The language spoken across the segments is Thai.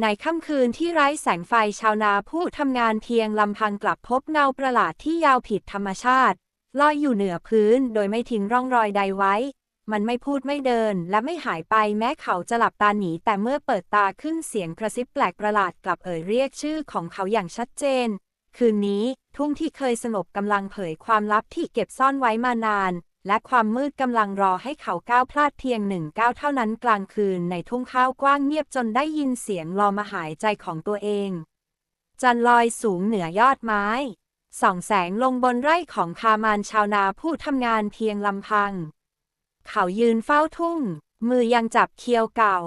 ในค่ำคืนที่ไร้แสงไฟชาวนาผู้ทำงานเพียงลำพังกลับพบเงาประหลาดที่ยาวผิดธรรมชาติ ลอยอยู่เหนือพื้นโดยไม่ทิ้งร่องรอยใดไว้ มันไม่พูดไม่เดินและไม่หายไปแม้เขาจะหลับตาหนี แต่เมื่อเปิดตาขึ้นเสียงกระซิบแปลกประหลาดกลับเอ่ยเรียกชื่อของเขาอย่างชัดเจน คืนนี้ทุ่งที่เคยสงบกำลังเผยความลับที่เก็บซ่อนไว้มานาน และความมืดกำลังรอให้เขาก้าวพลาดเพียงหนึ่งก้าวเท่านั้นกลางคืนในทุ่งข้าวกว้างเงียบจนได้ยินเสียงลอมาหายใจของตัวเอง จันลอยสูงเหนือยอดไม้ ส่องแสงลงบนไร่ของคามานชาวนาผู้ทำงานเพียงลำพัง เขายืนเฝ้าทุ่ง มือยังจับเคียวเก่า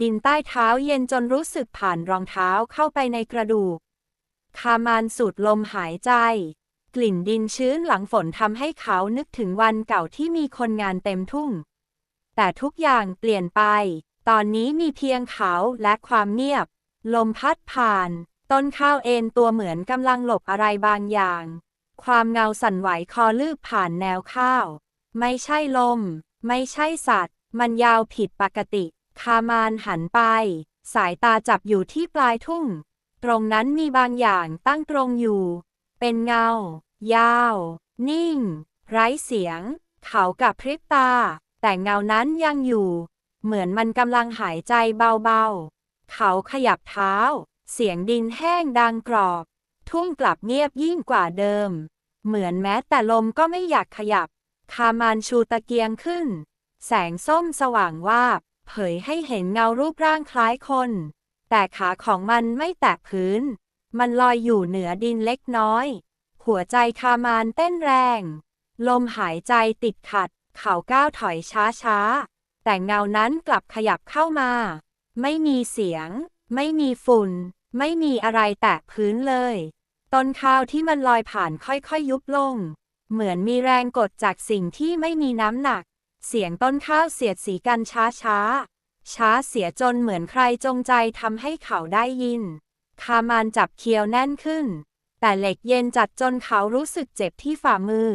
ดินใต้เท้าเย็นจนรู้สึกผ่านรองเท้าเข้าไปในกระดูก คามานสูดลมหายใจ กลิ่นดินชื้นหลังฝนทำให้เขานึกถึงวันเก่าที่มีคนงานเต็มทุ่ง แต่ทุกอย่างเปลี่ยนไป ตอนนี้มีเพียงเขาและความเงียบ ลมพัดผ่าน ต้นข้าวเอ็นตัวเหมือนกำลังหลบอะไรบางอย่าง ความเงาสั่นไหวคอลืบผ่านแนวข้าว ไม่ใช่ลม ไม่ใช่สัตว์ มันยาวผิดปกติ คามานหันไป สายตาจับอยู่ที่ปลายทุ่ง ตรงนั้นมีบางอย่างตั้งตรงอยู่ เป็นเงา ยาว นิ่ง ไร้เสียง เขากับพริบตา แต่เงานั้นยังอยู่ เหมือนมันกำลังหายใจเบาๆ เขาขยับเท้า เสียงดินแห้งดังกรอบ ทุ่งกลับเงียบยิ่งกว่าเดิม เหมือนแม้แต่ลมก็ไม่อยากขยับ คามานชูตะเกียงขึ้น แสงส้มสว่างวาบ เผยให้เห็นเงารูปร่างคล้ายคน แต่ขาของมันไม่แตะพื้น มันลอยอยู่เหนือดินเล็กน้อย หัวใจคามานเต้นแรง ลมหายใจติดขัด เขาก้าวถอยช้าๆแต่เงานั้นกลับขยับเข้ามา ไม่มีเสียง ไม่มีฝุ่น ไม่มีอะไรแตะพื้นเลย ต้นข้าวที่มันลอยผ่านค่อยๆยุบลง เหมือนมีแรงกดจากสิ่งที่ไม่มีน้ำหนัก เสียงต้นข้าวเสียดสีกันช้าช้าๆช้าเสียจนเหมือนใครจงใจทำให้เขาได้ยิน คามานจับเคียวแน่นขึ้น แต่เหล็กเย็นจัดจนเขารู้สึกเจ็บที่ฝ่ามือ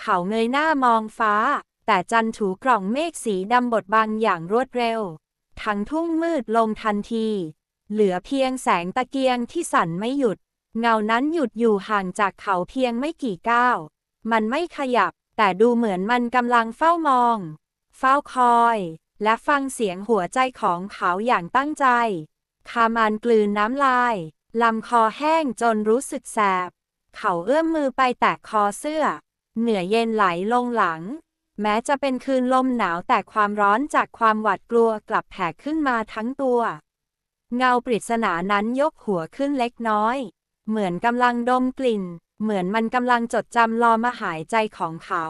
เขาเงยหน้ามองฟ้า แต่จันถูกล่องเมฆสีดำบดบังอย่างรวดเร็ว ทั้งทุ่งมืดลงทันที เหลือเพียงแสงตะเกียงที่สั่นไม่หยุด เงานั้นหยุดอยู่ห่างจากเขาเพียงไม่กี่ก้าว มันไม่ขยับ แต่ดูเหมือนมันกำลังเฝ้ามอง เฝ้าคอย และฟังเสียงหัวใจของเขาอย่างตั้งใจ คามานกลืนน้ำลาย ลำคอแห้งจนรู้สึกแสบ เขาเอื้อมมือไปแตะคอเสื้อ เหนือเย็นไหลลงหลัง แม้จะเป็นคืนลมหนาวแต่ความร้อนจากความหวาดกลัวกลับแผ่ขึ้นมาทั้งตัว เงาปริศนานั้นยกหัวขึ้นเล็กน้อย เหมือนกำลังดมกลิ่น เหมือนมันกำลังจดจำรอมาหายใจของเขา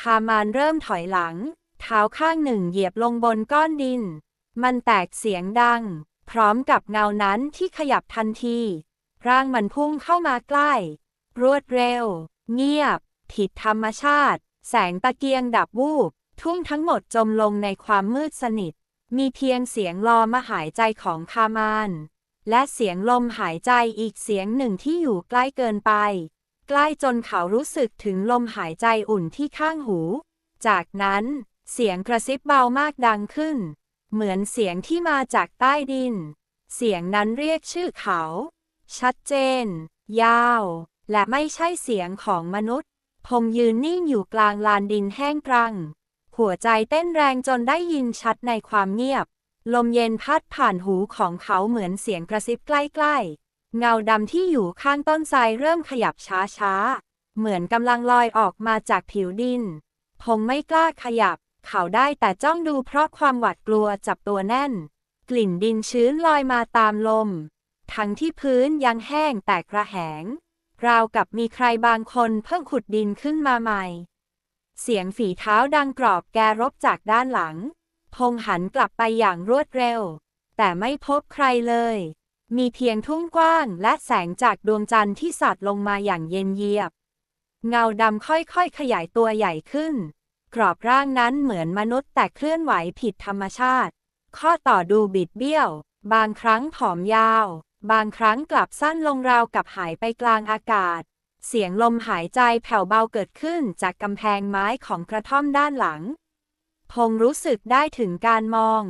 คามานเริ่มถอยหลัง เท้าข้างหนึ่งเหยียบลงบนก้อนดิน มันแตกเสียงดัง พร้อมกับเงานั้นที่ขยับทันที ร่างมันพุ่งเข้ามาใกล้ รวดเร็ว เงียบ ผิดธรรมชาติ แสงตะเกียงดับวูบ ทุ่งทั้งหมดจมลงในความมืดสนิท มีเพียงเสียงลอมาหายใจของคามาน และเสียงลมหายใจอีกเสียงหนึ่งที่อยู่ใกล้เกินไป ใกล้จนเขารู้สึกถึงลมหายใจอุ่นที่ข้างหู จากนั้นเสียงกระซิบเบามากดังขึ้น เหมือนเสียงที่มาจากใต้ดิน เสียงนั้นเรียกชื่อเขา ชัดเจน ยาว และไม่ใช่เสียงของมนุษย์พงยืนนิ่งอยู่กลางลานดินแห้งกรัง หัวใจเต้นแรงจนได้ยินชัดในความเงียบ ลมเย็นพัดผ่านหูของเขาเหมือนเสียงกระซิบใกล้ๆ เงาดำที่อยู่ข้างต้นไทรเริ่มขยับช้าๆ เหมือนกำลังลอยออกมาจากผิวดินพงไม่กล้าขยับ เขาได้แต่จ้องดูเพราะความหวาดกลัวจับตัวแน่น กลิ่นดินชื้นลอยมาตามลม ทั้งที่พื้นยังแห้งแตกระแหง ราวกับมีใครบางคนเพิ่งขุดดินขึ้นมาใหม่ เสียงฝีเท้าดังกรอบแกรบจากด้านหลัง พงหันกลับไปอย่างรวดเร็ว แต่ไม่พบใครเลย มีเพียงทุ่งกว้างและแสงจากดวงจันทร์ที่สัดลงมาอย่างเย็นเยียบ เงาดำค่อยๆขยายตัวใหญ่ขึ้น กรอบร่างนั้นเหมือนมนุษย์แต่เคลื่อนไหวผิดธรรมชาติ ข้อต่อดูบิดเบี้ยว บางครั้งผอมยาว บางครั้งกลับสั้นลงราวกับหายไปกลางอากาศ เสียงลมหายใจแผ่วเบาเกิดขึ้นจากกำแพงไม้ของกระท่อมด้านหลัง พงรู้สึกได้ถึงการมอง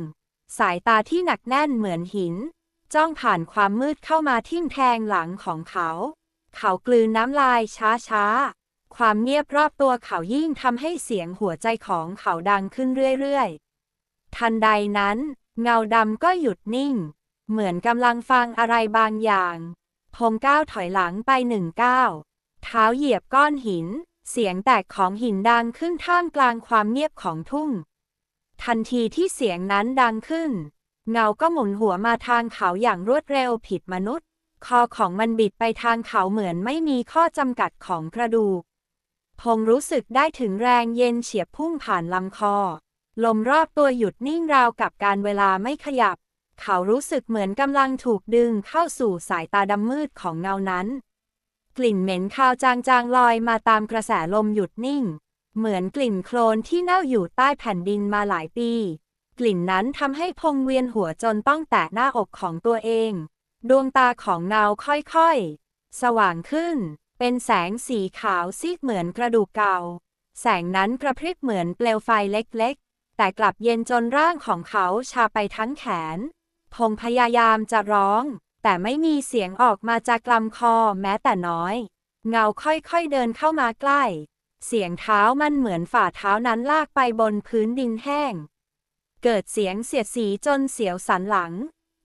สายตาที่หนักแน่นเหมือนหิน จ้องผ่านความมืดเข้ามาทิ่มแทงหลังของเขา เขากลืนน้ำลายช้าๆ ความเงียบรอบตัวเขายิ่งทำให้เสียงหัวใจของเขาดังขึ้นเรื่อยๆ ทันใดนั้น เงาดำก็หยุดนิ่ง เหมือนกำลังฟังอะไรบางอย่างพงก้าวถอยหลังไปหนึ่งก้าวเท้าเหยียบก้อนหิน เสียงแตกของหินดังขึ้นท่ามกลางความเงียบของทุ่ง ทันทีที่เสียงนั้นดังขึ้น เงาก็หมุนหัวมาทางเขาอย่างรวดเร็วผิดมนุษย์ คอของมันบิดไปทางเขาเหมือนไม่มีข้อจำกัดของกระดูก พงรู้สึกได้ถึงแรงเย็นเฉียบพุ่งผ่านลำคอ ลมรอบตัวหยุดนิ่งราวกับการเวลาไม่ขยับ เขารู้สึกเหมือนกำลังถูกดึงเข้าสู่สายตาดำมืดของเงานั้น กลิ่นเหม็นคาวจางๆลอยมาตามกระแสลมหยุดนิ่ง เหมือนกลิ่นโคลนที่เน่าอยู่ใต้แผ่นดินมาหลายปี กลิ่นนั้นทำให้พงเวียนหัวจนต้องแตะหน้าอกของตัวเอง ดวงตาของเงาค่อยๆ สว่างขึ้น เป็นแสงสีขาวซีดเหมือนกระดูกเก่า แสงนั้นกระพริบเหมือนเปลวไฟเล็กๆ แต่กลับเย็นจนร่างของเขาชาไปทั้งแขน พงพยายามจะร้อง แต่ไม่มีเสียงออกมาจากลำคอแม้แต่น้อย เงาค่อยๆเดินเข้ามาใกล้ เสียงเท้ามันเหมือนฝ่าเท้านั้นลากไปบนพื้นดินแห้ง เกิดเสียงเสียดสีจนเสียวสันหลัง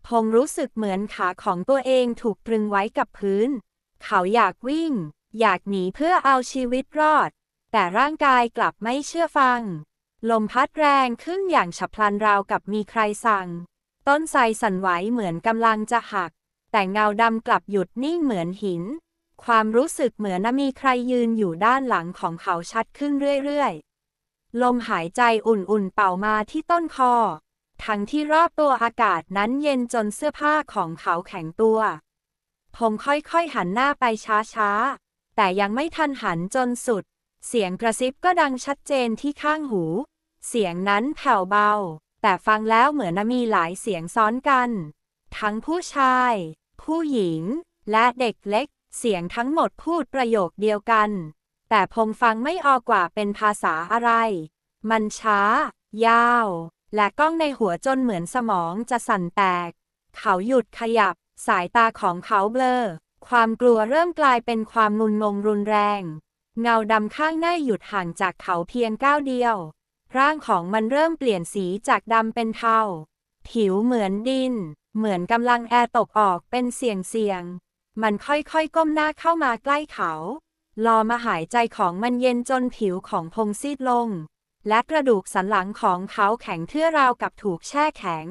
พงรู้สึกเหมือนขาของตัวเองถูกตรึงไว้กับพื้น เขาอยากวิ่ง อยากหนีเพื่อเอาชีวิตรอด แต่ร่างกายกลับไม่เชื่อฟัง ลมพัดแรงขึ้นอย่างฉับพลันราวกับมีใครสั่ง ต้นไทรสั่นไหวเหมือนกำลังจะหัก แต่เงาดำกลับหยุดนิ่งเหมือนหิน ความรู้สึกเหมือนมีใครยืนอยู่ด้านหลังของเขาชัดขึ้นเรื่อยๆ ลมหายใจอุ่นๆเป่ามาที่ต้นคอ ทั้งที่รอบตัวอากาศนั้นเย็นจนเสื้อผ้าของเขาแข็งตัว พงค่อยๆหันหน้าไปช้าๆ แต่ยังไม่ทันหันจนสุด เสียงกระซิบก็ดังชัดเจนที่ข้างหู เสียงนั้นแผ่วเบา แต่ฟังแล้วเหมือนมีหลายเสียงซ้อนกัน ทั้งผู้ชาย ผู้หญิง และเด็กเล็ก เสียงทั้งหมดพูดประโยคเดียวกัน แต่พงฟังไม่ออกว่าเป็นภาษาอะไร มันช้า ยาว และก้องในหัวจนเหมือนสมองจะสั่นแตก เขาหยุดขยับ สายตาของเขาเบลอ ความกลัวเริ่มกลายเป็นความงุนงงรุนแรง เงาดำข้างหน้าหยุดห่างจากเขาเพียงก้าวเดียว ร่างของมันเริ่มเปลี่ยนสีจากดำเป็นเทา ผิวเหมือนดิน เหมือนกำลังแอร์ตกออกเป็นเสียงเสียง มันค่อยๆก้มหน้าเข้ามาใกล้เขารอมาหายใจของมันเย็นจนผิวของพงซีดลง และกระดูกสันหลังของเขาแข็งเทื่อราวกับถูกแช่แข็ง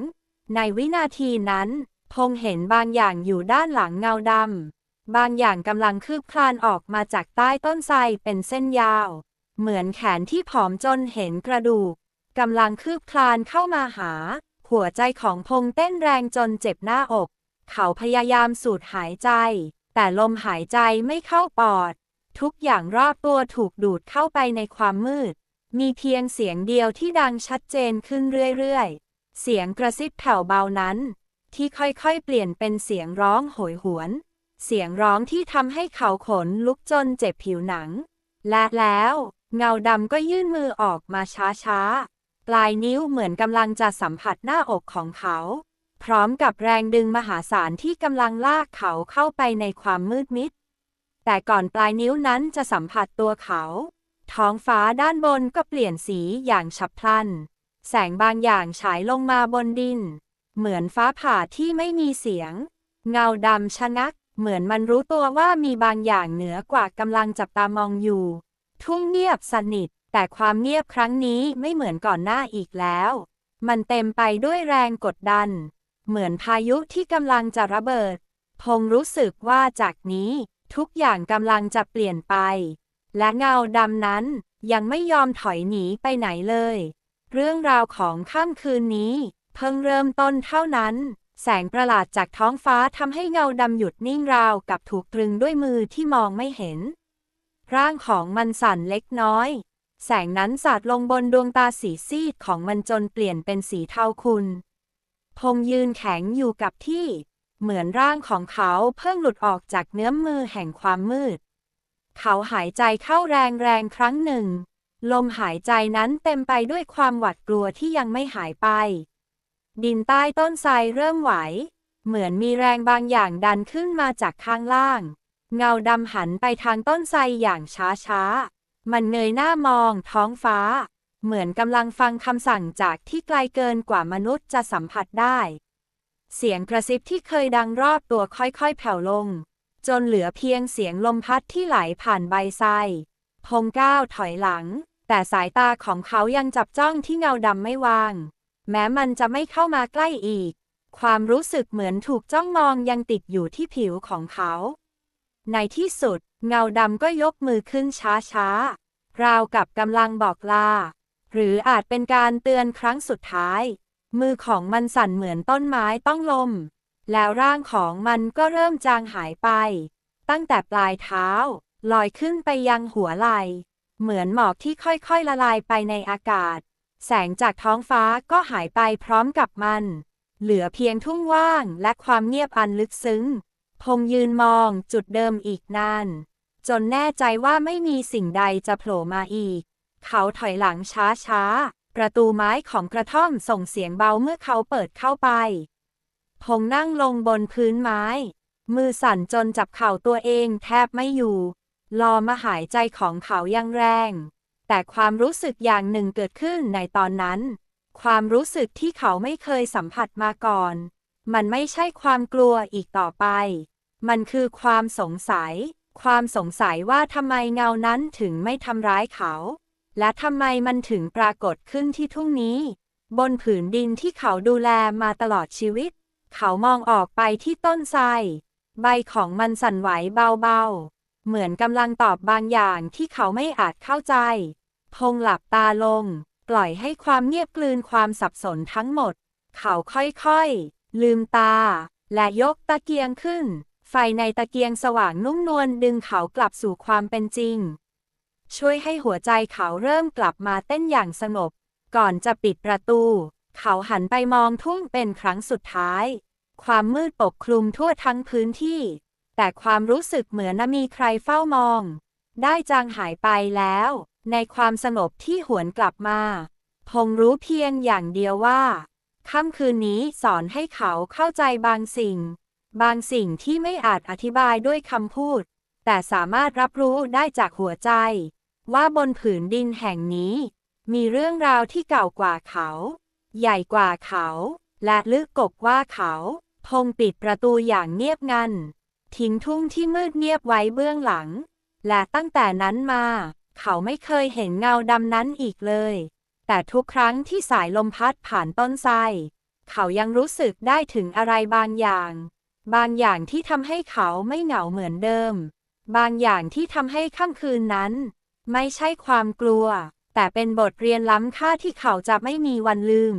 ในวินาทีนั้น พงเห็นบางอย่างอยู่ด้านหลังเงาดำ บางอย่างกำลังคืบคลานออกมาจากใต้ต้นไทรเป็นเส้นยาว เหมือนแขนที่ผอมจนเห็นกระดูกกำลังคืบคลานเข้ามาหา หัวใจของพงเต้นแรงจนเจ็บหน้าอก เขาพยายามสูดหายใจ แต่ลมหายใจไม่เข้าปอด ทุกอย่างรอบตัวถูกดูดเข้าไปในความมืด มีเพียงเสียงเดียวที่ดังชัดเจนขึ้นเรื่อยๆ เสียงกระซิบแผ่วเบานั้น ที่ค่อยๆ เปลี่ยนเป็นเสียงร้องโหยหวน เสียงร้องที่ทำให้เขาขนลุกจนเจ็บผิวหนัง และแล้ว เงาดำก็ยื่นมือออกมาช้าๆ ปลายนิ้วเหมือนกำลังจะสัมผัสหน้าอกของเขา พร้อมกับแรงดึงมหาศาลที่กำลังลากเขาเข้าไปในความมืดมิด แต่ก่อนปลายนิ้วนั้นจะสัมผัสตัวเขา ท้องฟ้าด้านบนก็เปลี่ยนสีอย่างฉับพลัน แสงบางอย่างฉายลงมาบนดิน เหมือนฟ้าผ่าที่ไม่มีเสียง เงาดำชะงัก เหมือนมันรู้ตัวว่ามีบางอย่างเหนือกว่ากำลังจับตามองอยู่ ทุ่งเงียบสนิท แต่ความเงียบครั้งนี้ไม่เหมือนก่อนหน้าอีกแล้ว มันเต็มไปด้วยแรงกดดัน เหมือนพายุที่กำลังจะระเบิด พงรู้สึกว่าจากนี้ ทุกอย่างกำลังจะเปลี่ยนไป และเงาดำนั้นยังไม่ยอมถอยหนีไปไหนเลย เรื่องราวของค่ำคืนนี้ เพิ่งเริ่มต้นเท่านั้น แสงประหลาดจากท้องฟ้าทำให้เงาดำหยุดนิ่งราวกับถูกตรึงด้วยมือที่มองไม่เห็น ร่างของมันสั่นเล็กน้อย แสงนั้นสาดลงบนดวงตาสีซีดของมันจนเปลี่ยนเป็นสีเทาคุณ พงยืนแข็งอยู่กับที่ เหมือนร่างของเขาเพิ่งหลุดออกจากเนื้อมือแห่งความมืด เขาหายใจเข้าแรงๆครั้งหนึ่ง ลมหายใจนั้นเต็มไปด้วยความหวาดกลัวที่ยังไม่หายไป ดินใต้ต้นไทรเริ่มไหว เหมือนมีแรงบางอย่างดันขึ้นมาจากข้างล่าง เงาดำหันไปทางต้นไทรอย่างช้าๆ มันเงยหน้ามองท้องฟ้า เหมือนกำลังฟังคำสั่งจากที่ไกลเกินกว่ามนุษย์จะสัมผัสได้ เสียงกระซิบที่เคยดังรอบตัวค่อยๆ แผ่วลง จนเหลือเพียงเสียงลมพัดที่ไหลผ่านใบไทรพงก้าวถอยหลัง แต่สายตาของเขายังจับจ้องที่เงาดำไม่วาง แม้มันจะไม่เข้ามาใกล้อีก ความรู้สึกเหมือนถูกจ้องมองยังติดอยู่ที่ผิวของเขา ในที่สุด เงาดำก็ยกมือขึ้นช้าๆ ราวกับกำลังบอกลา หรืออาจเป็นการเตือนครั้งสุดท้าย มือของมันสั่นเหมือนต้นไม้ต้องลม แล้วร่างของมันก็เริ่มจางหายไป ตั้งแต่ปลายเท้า ลอยขึ้นไปยังหัวไหล่ เหมือนหมอกที่ค่อยๆละลายไปในอากาศ แสงจากท้องฟ้าก็หายไปพร้อมกับมัน เหลือเพียงทุ่งว่างและความเงียบอันลึกซึ้ง พงยืนมองจุดเดิมอีกนาน จนแน่ใจว่าไม่มีสิ่งใดจะโผล่มาอีก เขาถอยหลังช้าๆ ประตูไม้ของกระท่อมส่งเสียงเบาเมื่อเขาเปิดเข้าไป พงนั่งลงบนพื้นไม้ มือสั่นจนจับเข่าตัวเองแทบไม่อยู่รอมาหายใจของเขายังแรง แต่ความรู้สึกอย่างหนึ่งเกิดขึ้นในตอนนั้น ความรู้สึกที่เขาไม่เคยสัมผัสมาก่อน มันไม่ใช่ความกลัวอีกต่อไป มันคือความสงสัย ความสงสัยว่าทำไมเงานั้นถึงไม่ทำร้ายเขา และทำไมมันถึงปรากฏขึ้นที่ทุ่งนี้ บนผืนดินที่เขาดูแลมาตลอดชีวิต เขามองออกไปที่ต้นไทรใบของมันสั่นไหวเบาๆ เหมือนกำลังตอบบางอย่างที่เขาไม่อาจเข้าใจ พงหลับตาลง ปล่อยให้ความเงียบกลืนความสับสนทั้งหมด เขาค่อยๆ ลืมตา และยกตะเกียงขึ้น ไฟในตะเกียงสว่างนุ่มนวลดึงเขากลับสู่ความเป็นจริง ช่วยให้หัวใจเขาเริ่มกลับมาเต้นอย่างสงบ ก่อนจะปิดประตู เขาหันไปมองทุ่งเป็นครั้งสุดท้าย ความมืดปกคลุมทั่วทั้งพื้นที่ แต่ความรู้สึกเหมือนมีใครเฝ้ามอง ได้จางหายไปแล้ว ในความสงบที่หวนกลับมา พงรู้เพียงอย่างเดียวว่า ค่ำคืนนี้สอนให้เขาเข้าใจบางสิ่ง บางสิ่งที่ไม่อาจอธิบายด้วยคำพูด แต่สามารถรับรู้ได้จากหัวใจ ว่าบนผืนดินแห่งนี้ มีเรื่องราวที่เก่ากว่าเขา ใหญ่กว่าเขา และลึกกบว่าเขา พงปิดประตูอย่างเงียบงัน ทิ้งทุ่งที่มืดเงียบไว้เบื้องหลัง และตั้งแต่นั้นมา เขาไม่เคยเห็นเงาดำนั้นอีกเลย แต่ทุกครั้งที่สายลมพัดผ่านต้นไทรเขายังรู้สึกได้ถึงอะไรบางอย่าง บางอย่างที่ทำให้เขาไม่เหงาเหมือนเดิม บางอย่างที่ทำให้ค่ำคืนนั้น ไม่ใช่ความกลัว แต่เป็นบทเรียนล้ำค่าที่เขาจะไม่มีวันลืม